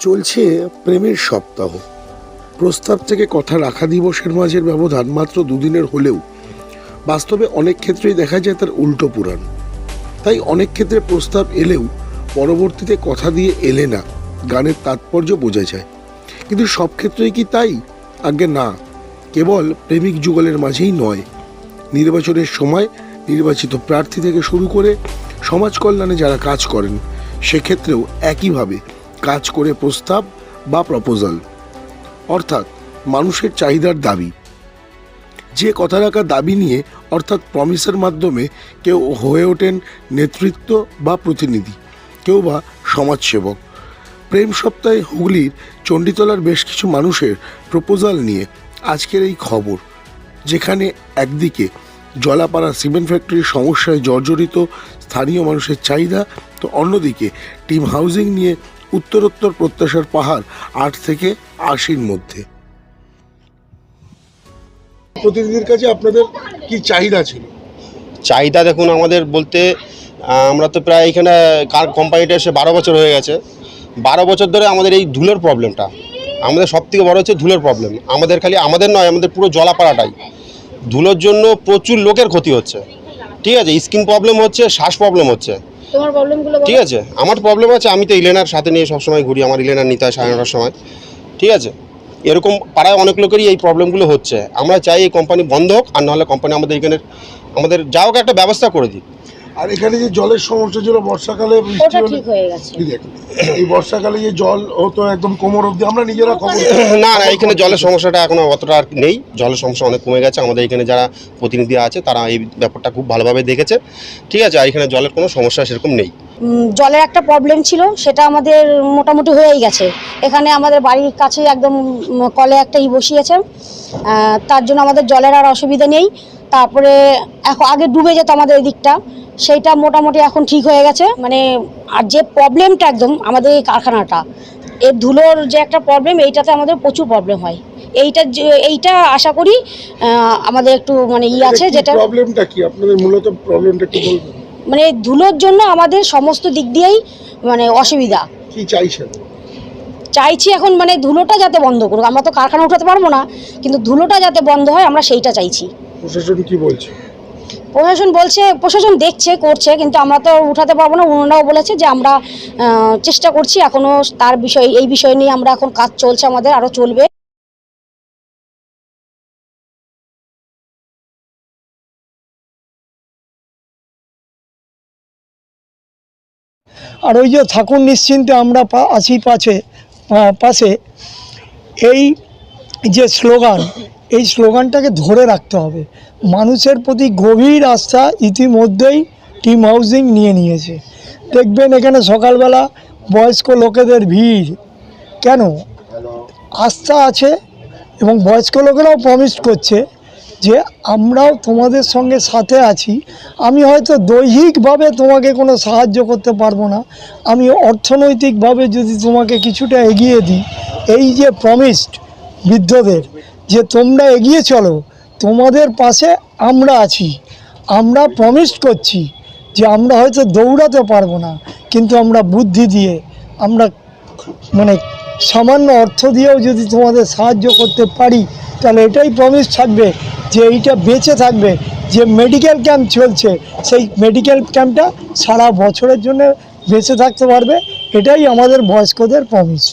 চলছে প্রেমের সপ্তাহ। প্রস্তাব থেকে কথা রাখা দিবসের মাঝের ব্যবধান মাত্র দুদিনের হলেও বাস্তবে অনেক ক্ষেত্রেই দেখা যায় তার উল্টো পুরাণ। তাই অনেক ক্ষেত্রে প্রস্তাব এলেও পরবর্তীতে কথা দিয়ে এলে না, গানের তাৎপর্য বোঝা যায়। কিন্তু সব ক্ষেত্রেই কি তাই? আগে না। কেবল প্রেমিক যুগলের মাঝেই নয়। নির্বাচনের সময় নির্বাচিত প্রার্থী থেকে শুরু করে সমাজ কল্যাণে যারা কাজ করেন, সেক্ষেত্রেও একইভাবে কাজ করে প্রস্তাব বা প্রপোজাল, অর্থাৎ মানুষের চাহিদার দাবি। যে কথা রাখা দাবি নিয়ে, অর্থাৎ প্রমিসের মাধ্যমে কেউ হয়ে ওঠেন নেতৃত্ব বা প্রতিনিধি, কেউ বা সমাজসেবক। প্রেম সপ্তাহে হুগলির চণ্ডীতলার বেশ কিছু মানুষের প্রপোজাল নিয়ে আজকের এই খবর, যেখানে একদিকে জলাপাড়া সিমেন্ট ফ্যাক্টরির সমস্যায় জর্জরিত স্থানীয় মানুষের চাহিদা, তো অন্যদিকে টিম হাউজিং নিয়ে উত্তরোত্তর প্রত্যাশার পাহাড় আট থেকে আশির মধ্যে। প্রতিনিধির কাছে আপনাদের কি চাহিদা ছিল? চাহিদা দেখুন, আমাদের বলতে আমরা তো প্রায় এখানে কার কোম্পানিটা এসে বারো বছর হয়ে গেছে। বারো বছর ধরে আমাদের এই ধুলোর প্রবলেমটা। আমাদের সব থেকে বড় হচ্ছে ধুলোর প্রবলেম। আমাদের খালি, আমাদের নয়, আমাদের পুরো জলাপাড়াটাই। ধুলোর জন্য প্রচুর লোকের ক্ষতি হচ্ছে। ঠিক আছে, স্কিন প্রবলেম হচ্ছে, শ্বাস প্রবলেম হচ্ছে। তোমার প্রবলেমগুলো ঠিক আছে, আমার প্রবলেম আছে, আমি তো ইলেনার সাথে নিয়ে সবসময় ঘুরি, আমার ইলেনার নিতে হয় সাড়ে নটার সময়। ঠিক আছে, এরকম পাড়ায় অনেক লোকেরই এই প্রবলেমগুলো হচ্ছে। আমরা চাই এই কোম্পানি বন্ধ হোক, আর নাহলে কোম্পানি আমাদের এখানে আমাদের যা হোক একটা ব্যবস্থা করে দিক। আর এখানে যে জলের সমস্যা ছিল বর্ষাকালে বৃষ্টি ওটা হলে ঠিক হয়ে গেছে। এই দেখুন, এই বর্ষাকালে যে জল হতো একদম কোমর অবধি আমরা নিজেরা খবর না না এখানে জলের সমস্যাটা এখনও অতটা আর নেই। জলের সমস্যা অনেক কমে গেছে। আমাদের এখানে যারা প্রতিনিধি আছে তারা এই ব্যাপারটা খুব ভালোভাবে দেখেছে। ঠিক আছে আর এখানে জলের কোনো সমস্যা সেরকম নেই। উম, জলের একটা প্রবলেম ছিল সেটা আমাদের মোটামুটি হয়েই গেছে। এখানে আমাদের বাড়ির কাছে একদম উম, কলে একটা ই বসিয়েছে আহ, তার জন্য আমাদের জলের আর অসুবিধা নেই। তারপরে এখন আগে ডুবে যেত আমাদের এই দিকটা সেইটা মোটামুটি এখন ঠিক হয়ে গেছে। মানে আর যে প্রবলেমটা একদম আমাদের এই কারখানাটা এর ধুলোর যে একটা প্রবলেম এইটাতে আমাদের প্রচুর প্রবলেম হয়। এইটা এইটা আশা করি আমাদের একটু মানে ই আছে যেটা প্রবলেমটা কি? আপনাদের মূলত প্রবলেমটা বলবেন। মানে ধুলোর জন্য আমাদের সমস্ত দিক দিয়েই মানে অসুবিধা। কি চাইছেন? চাইছি এখন মানে ধুলোটা যাতে বন্ধ করুক। আমরা তো কারখানা উঠাতে পারব না কিন্তু ধুলোটা যাতে বন্ধ হয় আমরা সেইটা চাইছি। প্রশাসন কি বলছে? প্রশাসন বলছে, প্রশাসন দেখছে, করছে, কিন্তু আমরা তো উঠাতে পারব না। ওনারাও বলেছে যে আমরা চেষ্টা করছি এখনও তার বিষয়, এই বিষয় নিয়ে আমরা এখন কাজ চলছে আমাদের আরও চলবে। আর ওই যে থাকুন নিশ্চিন্তে আমরা আছি পাশে পাশে, এই যে স্লোগান এই স্লোগানটাকে ধরে রাখতে হবে। মানুষের প্রতি গভীর আস্থা ইতিমধ্যেই টিম হাউজিং নিয়ে নিয়েছে। দেখবেন এখানে সকালবেলা বয়স্ক লোকেদের ভিড়। কেন? আস্থা আছে এবং বয়স্ক লোকেরাও প্রমিস করছে যে আমরাও তোমাদের সঙ্গে সাথে আছি। আমি হয়তো দৈহিকভাবে তোমাকে কোনো সাহায্য করতে পারব না। আমি অর্থনৈতিকভাবে যদি তোমাকে কিছুটা এগিয়ে দিই, এই যে প্রমিসড বৃদ্ধদের যে তোমরা এগিয়ে চলো, তোমাদের পাশে আমরা আছি। আমরা প্রমিস করছি যে আমরা হয়তো দৌড়াতে পারব না, কিন্তু আমরা বুদ্ধি দিয়ে, আমরা মানে সামান্য অর্থ দিয়েও যদি তোমাদের সাহায্য করতে পারি, তাহলে এটাই প্রমিস থাকবে যে এইটা বেঁচে থাকবে, যে মেডিকেল ক্যাম্প চলছে, সেই মেডিকেল ক্যাম্পটা সারা বছরের জন্য বেঁচে থাকতে পারবে, এটাই আমাদের বয়স্কদের প্রমিস